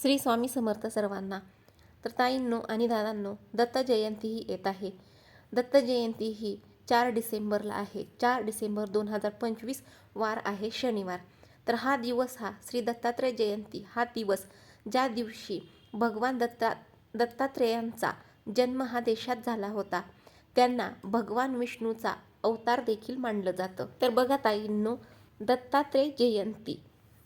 श्री स्वामी समर्थ सर्वांना. तर ताईंनो आणि दादांनो दत्त जयंती ही येत आहे. दत्त जयंती ही चार डिसेंबरला आहे. चार डिसेंबर दोन हजार पंचवीस वार आहे शनिवार. तर हा दिवस हा श्री दत्तात्रय जयंती हा दिवस ज्या दिवशी भगवान दत्ता दत्तात्रेयांचा जन्म हा देशात झाला होता त्यांना भगवान विष्णूचा अवतार देखील मानलं जातं. तर बघा ताईंनो दत्तात्रेय जयंती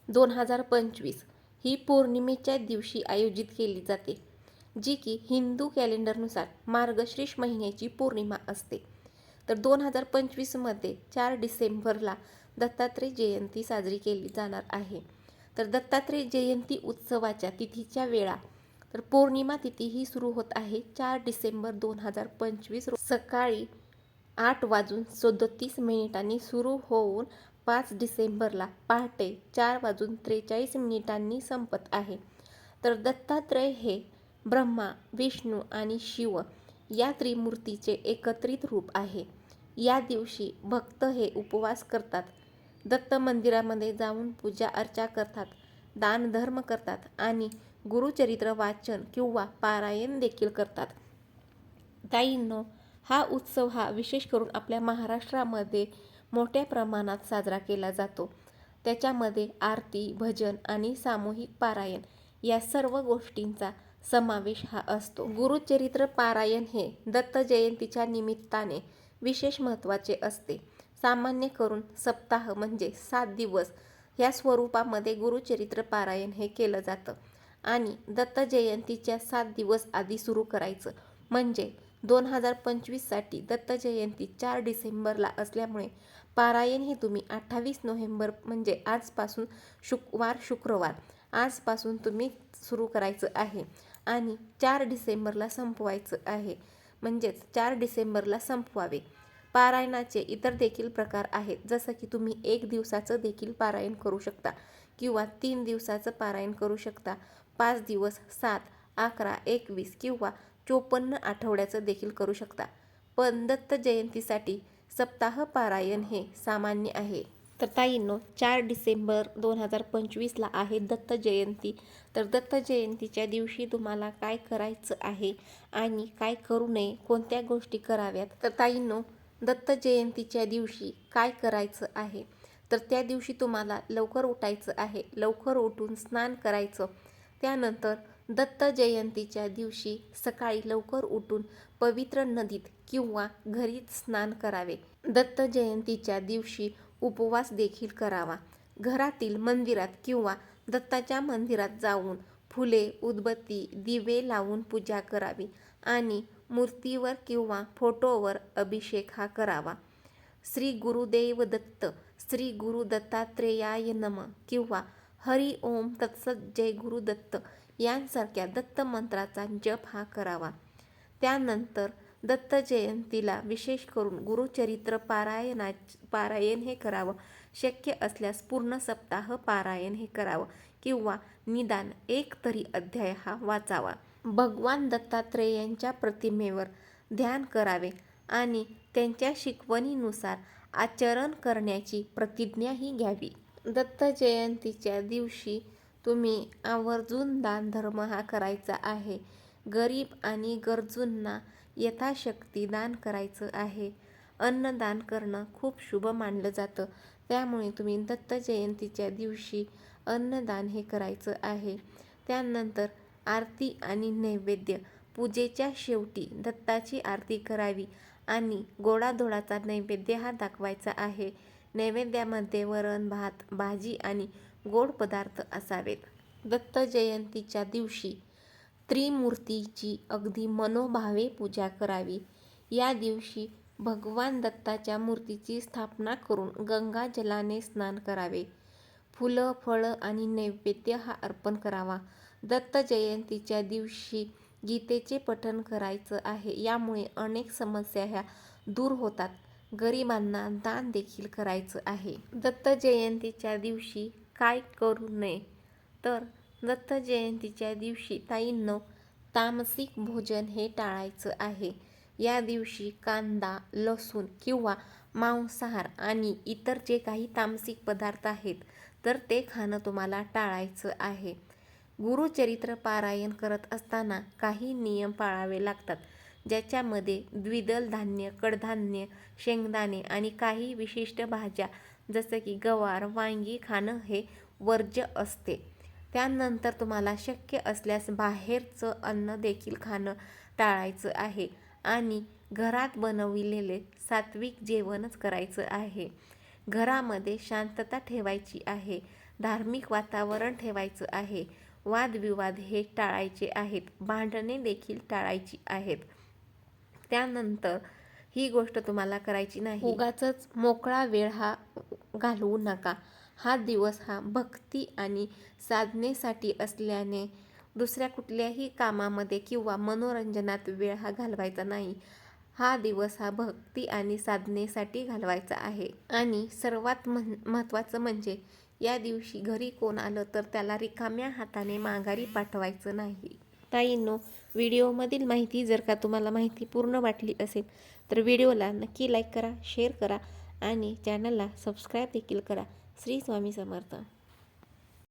दोन हजार पंचवीस ही पौर्णिमेच्या दिवशी आयोजित केली जाते जी की हिंदू कॅलेंडरनुसार मार्गशीर्ष महिन्याची पौर्णिमा असते. तर दोन हजार पंचवीसमध्ये चार डिसेंबरला दत्तात्रेय जयंती साजरी केली जाणार आहे. तर दत्तात्रेय जयंती उत्सवाच्या तिथीच्या वेळा तर पौर्णिमा तिथी ही सुरू होत आहे. चार डिसेंबर दोन हजार पंचवीस सकाळी आठ वाजून सदोतीस मिनिटांनी सुरू होऊन पाच डिसेंबरला पहाटे चार वाजून त्रेचाळीस मिनिटांनी संपत आहे. तर दत्तात्रय हे ब्रह्मा विष्णू आणि शिव या त्रिमूर्तीचे एकत्रित रूप आहे. या दिवशी भक्त हे उपवास करतात. दत्त मंदिरामध्ये जाऊन पूजा अर्चा करतात दानधर्म करतात आणि गुरुचरित्र वाचन किंवा पारायण देखील करतात. ताईंनो हा उत्सव हा विशेष करून आपल्या महाराष्ट्रामध्ये मोठ्या प्रमाणात साजरा केला जातो. त्याच्यामध्ये आरती भजन आणि सामूहिक पारायण या सर्व गोष्टींचा समावेश हा असतो. गुरुचरित्र पारायण हे दत्त जयंतीच्या निमित्ताने विशेष महत्त्वाचे असते. सामान्य करून सप्ताह म्हणजे सात दिवस या स्वरूपामध्ये गुरुचरित्र पारायण हे केलं जातं आणि दत्त जयंतीच्या सात दिवस आधी सुरू करायचं. म्हणजे दोन हजार पंचवीससाठी दत्त जयंती चार डिसेंबरला असल्यामुळे पारायण हे तुम्ही अठ्ठावीस नोव्हेंबर म्हणजे आजपासून शुक्रवार शुक्रवार. आजपासून तुम्ही सुरू करायचं आहे. आणि चार डिसेंबरला संपवायचं आहे. म्हणजेच चार डिसेंबरला संपवावे. पारायणाचे इतर देखील प्रकार आहेत. जसं की तुम्ही एक दिवसाचं देखील पारायण करू शकता किंवा तीन दिवसाचं पारायण करू शकता. पाच दिवस सात अकरा एकवीस किंवा चोपन्न आठवड्याचं देखील करू शकता. पण दत्त जयंतीसाठी सप्ताह पारायण हे सामान्य आहे. तर ताईंनो चार डिसेंबर दोन हजार पंचवीसला आहे दत्त जयंती. तर दत्त जयंतीच्या दिवशी तुम्हाला काय करायचं आहे आणि काय करू नये कोणत्या गोष्टी कराव्यात? तर ताईंनो दत्त जयंतीच्या दिवशी काय करायचं आहे? तर त्या दिवशी तुम्हाला लवकर उठायचं आहे. लवकर उठून स्नान करायचं. त्यानंतर दत्त जयंतीच्या दिवशी सकाळी लवकर उठून पवित्र नदीत किंवा घरीच स्नान करावे. दत्त जयंतीच्या दिवशी उपवास देखील करावा. घरातील मंदिरात किंवा दत्ताच्या मंदिरात जाऊन फुले उदबत्ती दिवे लावून पूजा करावी आणि मूर्तीवर किंवा फोटोवर अभिषेक हा करावा. श्री गुरुदेव दत्त श्री गुरु दत्तात्रेयाय नम किंवा हरि ओम तत्सत जय गुरु दत्त यांसारख्या दत्त मंत्राचा जप हा करावा. त्यानंतर दत्त जयंतीला विशेष करून गुरुचरित्र पारायणा पारायण हे करावं. शक्य असल्यास पूर्ण सप्ताह पारायण हे करावं किंवा निदान एक तरी अध्याय हा वाचावा. भगवान दत्तात्रेयांच्या प्रतिमेवर ध्यान करावे आणि त्यांच्या शिकवणीनुसार आचरण करण्याची प्रतिज्ञाही घ्यावी. दत्त जयंतीच्या दिवशी तुम्ही आवर्जून दानधर्म हा करायचा आहे. गरीब आणि गरजूंना यथाशक्ती दान करायचं आहे. अन्नदान करणं खूप शुभ मानलं जातं. त्यामुळे तुम्ही दत्त जयंतीच्या दिवशी अन्नदान हे करायचं आहे. त्यानंतर आरती आणि नैवेद्य. पूजेच्या शेवटी दत्ताची आरती करावी आणि गोडाधोडाचा नैवेद्य हा दाखवायचा आहे. नैवेद्यामध्ये वरण भात भाजी आणि गोड पदार्थ असावेत. दत्त जयंतीच्या दिवशी त्रिमूर्तीची अगदी मनोभावे पूजा करावी. या दिवशी भगवान दत्ताच्या मूर्तीची स्थापना करून गंगा जलाने स्नान करावे. फुलं फळं आणि नैवेद्य हा अर्पण करावा. दत्त जयंतीच्या दिवशी गीतेचे पठण करायचं आहे. यामुळे अनेक समस्या ह्या दूर होतात. गरिबांना दान देखील करायचं आहे. दत्त जयंतीच्या दिवशी काय करू नये? तर दत्त जयंतीच्या दिवशी ताईंनो तामसिक भोजन हे टाळायचं आहे. या दिवशी कांदा लसूण किंवा मांसाहार आणि इतर जे काही तामसिक पदार्थ आहेत तर ते खाणं तुम्हाला टाळायचं आहे. गुरुचरित्र पारायण करत असताना काही नियम पाळावे लागतात ज्याच्यामध्ये द्विदल धान्य कडधान्य शेंगदाणे आणि काही विशिष्ट भाज्या जसं की गवार वांगी खाणं हे वर्ज्य असते. त्यानंतर तुम्हाला शक्य असल्यास बाहेरचं अन्न देखील खाणं टाळायचं आहे. आणि घरात बनविलेले सात्विक जेवणच करायचं आहे. घरामध्ये शांतता ठेवायची आहे. धार्मिक वातावरण ठेवायचं आहे. वादविवाद हे टाळायचे आहेत. भांडणे देखील टाळायची आहेत. त्यानंतर ही गोष्ट तुम्हाला करायची नाही. उगाच मोकळा वेळ हा घालवू नका. हा दिवस हा भक्ती आणि साधनेसाठी असल्याने दुसऱ्या कुठल्याही कामामध्ये किंवा मनोरंजनात वेळ हा घालवायचा नाही. हा दिवस हा भक्ती आणि साधनेसाठी घालवायचा आहे. आणि सर्वात म्हण महत्त्वाचं म्हणजे या दिवशी घरी कोण आलं तर त्याला रिकाम्या हाताने माघारी पाठवायचं नाही. ताईंनो व्हिडिओमधील माहिती जर का तुम्हाला माहिती पूर्ण वाटली असेल तर व्हिडिओला नक्की लाईक करा शेअर करा आणि चॅनलला सबस्क्राईब देखील करा. श्री स्वामी समर्थ.